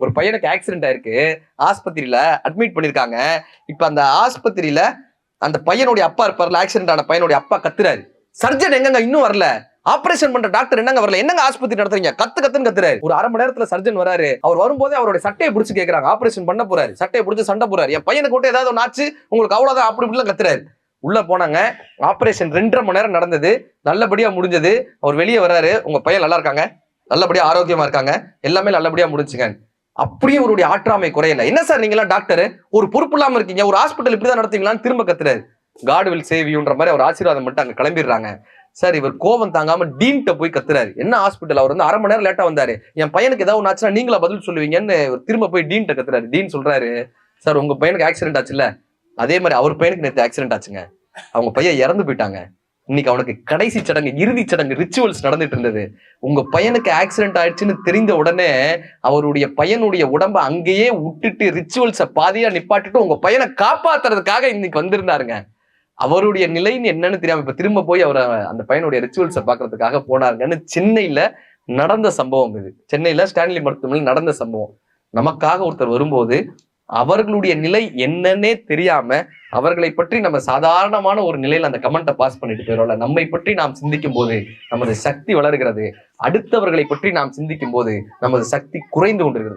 ஒரு பையனுக்கு ஆக்சிடென்ட் ஆயிருக்கு. ஆஸ்பத்திரியில அட்மிட் பண்ணிருக்காங்க. இப்ப அந்த ஆஸ்பத்திரியில அந்த பையனுடைய அப்பா இருப்பார்ல ஆக்சிடென்ட் ஆன பையனுடைய அப்பா கத்துறாரு. சர்ஜன் எங்கங்க இன்னும் வரல? ஆபரேஷன் பண்ற டாக்டர் என்னங்க வரல? என்னங்க ஆஸ்பத்திரி நடத்துறீங்க? கத்து கத்துன்னு கத்துறாரு. ஒரு அரை மணி நேரத்துல சர்ஜன் வராரு. அவர் வரும்போதே அவருடைய சட்டையை பிடிச்சு கேட்கறாங்க ஆபரேஷன் பண்ண போறாரு. சட்டையை பிடிச்சு சண்டை போறாரு என் பையனுக்கு மட்டும் ஏதாவது ஒன்று ஆச்சு உங்களுக்கு அவ்வளவுதான் அப்படி இப்படிலாம் கத்துறாரு. உள்ள போனாங்க. ஆபரேஷன் ரெண்டரை மணி நேரம் நடந்தது. நல்லபடியா முடிஞ்சது. அவர் வெளியே வராரு. உங்க பையன் நல்லா இருக்காங்க. நல்லபடியா ஆரோக்கியமா இருக்காங்க. எல்லாமே நல்லபடியா முடிஞ்சுங்க அப்படியே அவருடைய ஆற்றாமை குறையல. என்ன சார் நீங்களா டாக்டர் ஒரு பொறுப்பு இல்லாம இருக்கீங்க. ஒரு ஹாஸ்பிட்டல் இப்படிதான் நடத்தீங்களான்னு திரும்ப கத்துறாரு. காட் வில் சேவியூன்ற மாதிரி அவர் ஆசீர்வாதம் மட்டும் அங்க கிளம்பிடுறாங்க. சார் இவர் கோவம் தாங்காம டீன்ட்ட போய் கத்துறாரு. என்ன ஹாஸ்பிட்டல் அவர் வந்து அரை மணி நேரம் லேட்டா வந்தாரு. என் பையனுக்கு ஏதாவது ஒன்று ஆச்சுன்னா நீங்களா பதில் சொல்லுவீங்கன்னு திரும்ப போய் டீன்ட்ட கத்துறாரு. டீன் சொல்றாரு சார் உங்க பையனுக்கு ஆக்சிடென்ட் ஆச்சுல்ல? அதே மாதிரி அவர் பையனுக்கு நேற்று ஆக்சிடென்ட் ஆச்சுங்க. அவங்க பையன் இறந்து போயிட்டாங்க. இன்னைக்கு அவனுக்கு கடைசி சடங்கு இறுதி சடங்கு ரிச்சுவல்ஸ் நடந்துட்டு இருந்தது. உங்க பையனுக்கு ஆக்சிடென்ட் ஆயிடுச்சுன்னு தெரிந்த உடனே அவருடைய பையனுடைய உடம்ப அங்கேயே விட்டுட்டு ரிச்சுவல்ஸ பாதியா நிப்பாட்டிட்டு உங்க பையனை காப்பாத்துறதுக்காக இன்னைக்கு வந்திருந்தாருங்க. அவருடைய நிலைன்னு என்னன்னு தெரியாம இப்ப திரும்ப போய் அவர் அந்த பையனுடைய ரிச்சுவல்ஸை பாக்குறதுக்காக போனாருங்கன்னு சென்னையில நடந்த சம்பவம் இது. சென்னையில ஸ்டான்லி மருத்துவமனையில் நடந்த சம்பவம். நமக்காக ஒருத்தர் வரும்போது அவர்களுடைய நிலை என்னன்னே தெரியாம அவர்களை பற்றி நம்ம சாதாரணமான ஒரு நிலையில அந்த கமெண்ட்டை பாஸ் பண்ணிட்டு போயிடும்ல நம்மை பற்றி நாம் சிந்திக்கும் போது நமது சக்தி வளர்கிறது. அடுத்தவர்களை பற்றி நாம் சிந்திக்கும் போது நமது சக்தி குறைந்து கொண்டிருக்கிறது.